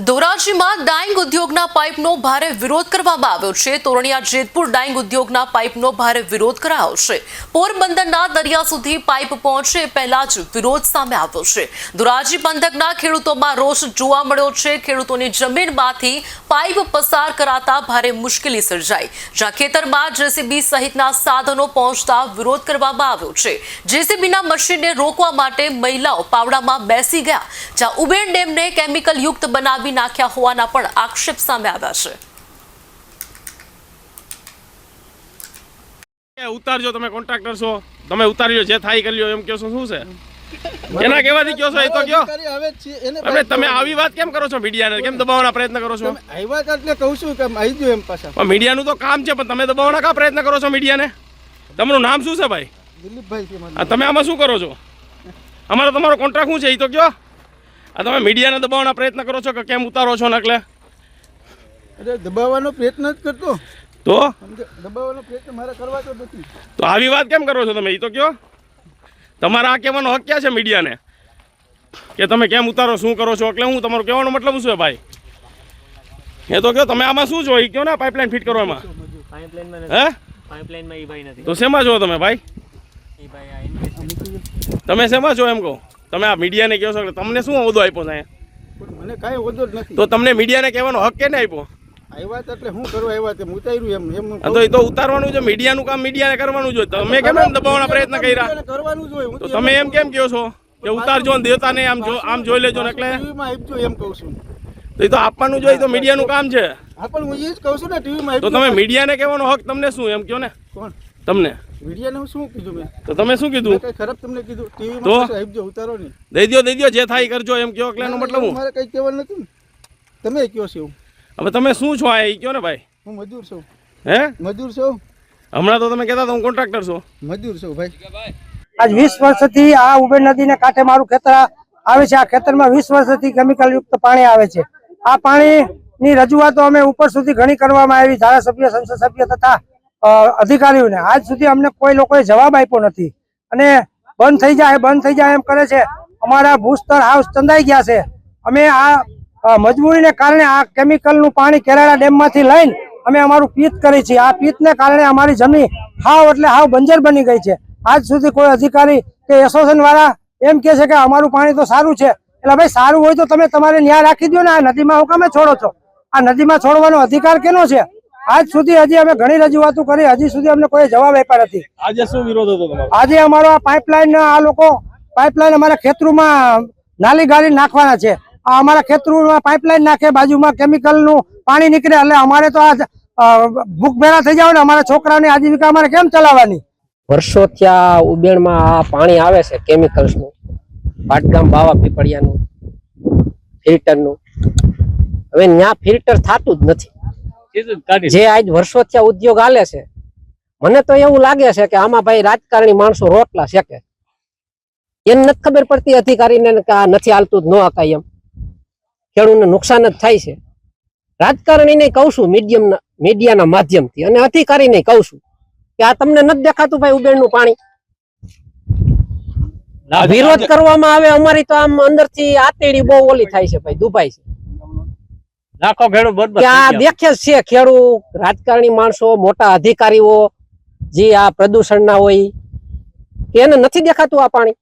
ધોરાજીમાં dying ઉદ્યોગના પાઇપનો ભારે વિરોધ કરવામાં આવ્યો છે. તોરણિયા જેતપુર ડાઇંગ ઉદ્યોગના પાઇપનો ભારે વિરોધ કરાયો છે. પોરબંદરના દરિયા સુધી પાઇપ પહોંચે પહેલા જ વિરોધ સામે આવ્યો છે. ધોરાજી પંથકના ખેડૂતોમાં રોષ જોવા મળ્યો છે. ખેડૂતોની જમીનમાંથી પાઇપ પસાર કરાતા ભારે મુશ્કેલી સર્જાઈ. જ્યાં ખેતરમાં જેસીબી સહિતના સાધનો પહોંચતા વિરોધ કરવામાં આવ્યો છે. જેસીબીના મશીનને રોકવા માટે મહિલાઓ પાવડામાં બેસી ગયા. જ્યાં ઉબેર ડેમને કેમિકલ યુક્ત બનાવી નાખ્યા હોવાના પણ આક્ષેપ સામે આવ્યા છે. ઉતારજો તમે કોન્ટ્રાક્ટર છો. તમે ઉતારી લો જે થાય કરી લ્યો એમ કહો છો શું છે? એના કહેવાથી કહો છો એ તો કયો હવે તમે આવી વાત કેમ કરો છો મીડિયાને? કેમ દબાવવાના પ્રયત્ન કરો છો? આવી એટલે કહું છું કે આવી ગયું એમ પાછા. પણ મીડિયાનું તો કામ છે પણ તમે દબાવવાના કા પ્રયત્ન કરો છો મીડિયાને? તમારું નામ શું છે ભાઈ? દિલીપભાઈ તમે આમાં શું કરો છો? અમારો તમારો કોન્ટ્રાક્ટ શું છે એ તો કયો આ તમે મીડિયાને દબાવવાના પ્રયત્ન કરો છો કે કેમ ઉતારો છો નકલે? અરે દબાવવાનો પ્રયત્ન જ કરતો. તો? સમજો દબાવવાનો પ્રયત્ન મારે કરવા તો નથી. તો આવી વાત કેમ કરો છો તમે? એ તો કયો? તમારા આ કહેવાનો હક ક્યાં છે મીડિયાને? કે તમે કેમ ઉતારો શું કરો છો? એટલે હું તમારો કહેવાનો મતલબ શું છે ભાઈ? એ તો કયો તમે આમાં શું છો? એ કયો ને પાઇપલાઇન ફિટ કરવામાં પાઇપલાઇનમાં હે? પાઇપલાઇનમાં ઈ ભાઈ નથી. તો શેમાં છો તમે ભાઈ? ઈ ભાઈ આ ઇન્વેસ્ટ તમે શેમાં છો એમ કહો? તમે આ મીડિયાને કહો છો કે તમને શું હોદ્દો આપ્યો છે? મને કાંઈ હોદો જ નથી. તો તમને મીડિયાને કહેવાનો હક કેને આપ્યો? આવ્યા એટલે શું કરવા આવ્યા તે ઉતાર્યું એમ એમ તો એ તો ઉતારવાનું છે મીડિયાનું કામ મીડિયાને કરવાનું જોઈએ તમે કેમ એમ દબાવવાના પ્રયત્ન કર્યા? કરવાનું જ હોય હું તો તમે એમ કેમ કહો છો કે ઉતારજો ને દેતા નહીં આમ જો આમ જોઈ લેજો ને એટલે? એમ કહું છું. તો એ તો આપવાનું જોઈએ તો મીડિયાનું કામ છે. હા પણ હું એ જ કહું છું ને ટીવીમાં તો તમે મીડિયાને કહેવાનો હક તમને શું એમ કહો ને? કોણ? તમને? મીડિયાને હું શું કીધું મેં? તો તમે શું કીધું? કઈ ખરાબ તમને કીધું? ટીવીમાં પાછું આપજો ઉતારો નહીં. દઈ દ્યો દઈ દ્યો જે થાય કરજો એમ કહો એટલે મતલબ હું? મારે કઈ કહેવાનું નથી ને. તમે કયો છો? હવે તમે શું છો આ એ કહો ને ભાઈ? હું મજૂર છું. હે? મજૂર છું? હમણાં તો તમે કહેતા હતા હું કોન્ટ્રાક્ટર છું. મજૂર છું ભાઈ. આજ વીસ વર્ષથી આ ઉબેર નદીને કાંઠે મારું ખેતર આવે છે. આ ખેતરમાં વીસ વર્ષથી કેમિકલ યુક્ત પાણી આવે છે. આ પાણીની રજૂઆતો અમે ઉપર સુધી ઘણી કરવામાં આવી. ધારાસભ્ય સંસદ સભ્ય તથા અધિકારીઓને. આજ સુધી અમને કોઈ લોકોએ જવાબ આપ્યો નથી. અને બંધ થઈ જાય, બંધ થઈ જાય એમ કરે છે. અમારા ભૂસ્તર હાઉસ ચંદાઈ ગયા છે. અમે આ મજબૂરીને કારણે આ કેમિકલનું પાણી કેરાળા ડેમમાંથી લઈને અમે અમારું પિત કરી છીએ. આ પિતને કારણે અમારી જમીન હાવ એટલે હાવ બંજર બની ગઈ છે. આજ સુધી કોઈ અધિકારી કે એસોસિએશન વાળા એમ કે છે કે અમારું પાણી તો સારું છે. એટલે ભાઈ, સારું હોય તો તમે તમારે ન્યાય રાખી દો ને આ નદીમાં હું કામે છોડો છો? આ નદીમાં છોડવાનો અધિકાર કેનો છે? આજ સુધી હજી અમે ઘણી રજૂઆતો કરી હજી સુધી અમને કોઈ જવાબ આપ્યા નથી. આજે શું વિરોધ હતો તમારો? આજે અમારો આ પાઇપલાઇન આ લોકો પાઇપલાઇન અમારા ખેતરોમાં નાલી ગાળી નાખવાના છે. આ અમારા ખેતરોમાં પાઇપલાઇન નાખે બાજુમાં કેમિકલનું પાણી નીકળે એટલે અમારે તો આ ભૂખ ભેરા થઈ જાવ ને અમારા છોકરાઓની આજીવિકા અમારે કેમ ચલાવવાની? વર્ષો ત્યાં ઉબેણમાં આ પાણી આવે છે કેમિકલ્સનું પાટગામ બાવા પીપળિયાનું ફિલ્ટરનું હવે ત્યાં ફિલ્ટર થતું જ નથી. જે આજ વર્ષોથી આ ઉદ્યોગ હાલે છે મને તો એવું લાગે છે કે આમાં ભાઈ રાજકારણી માણસો રોટલા શેકે. એમ નથી ખબર પડતી અધિકારીને કે આ નથી હાલતું ન હકાય એમ. ખેડૂતને નુકસાન જ થાય છે. રાજકારણીને કહું છું મીડિયમ મીડિયાના માધ્યમથી અને અધિકારીને કહું છું કે આ તમને નથી દેખાતું ભાઈ ઉબેરનું પાણી? વિરોધ કરવામાં આવે અમારી તો આમ અંદરથી આતેડી બહુ ઓલી થાય છે ભાઈ દુભાઈ છે. બરબાદ આ દેખે છે ખેડૂત રાજકારણી માણસો મોટા અધિકારીઓ જે આ પ્રદૂષણના હોય એને નથી દેખાતું આ પાણી.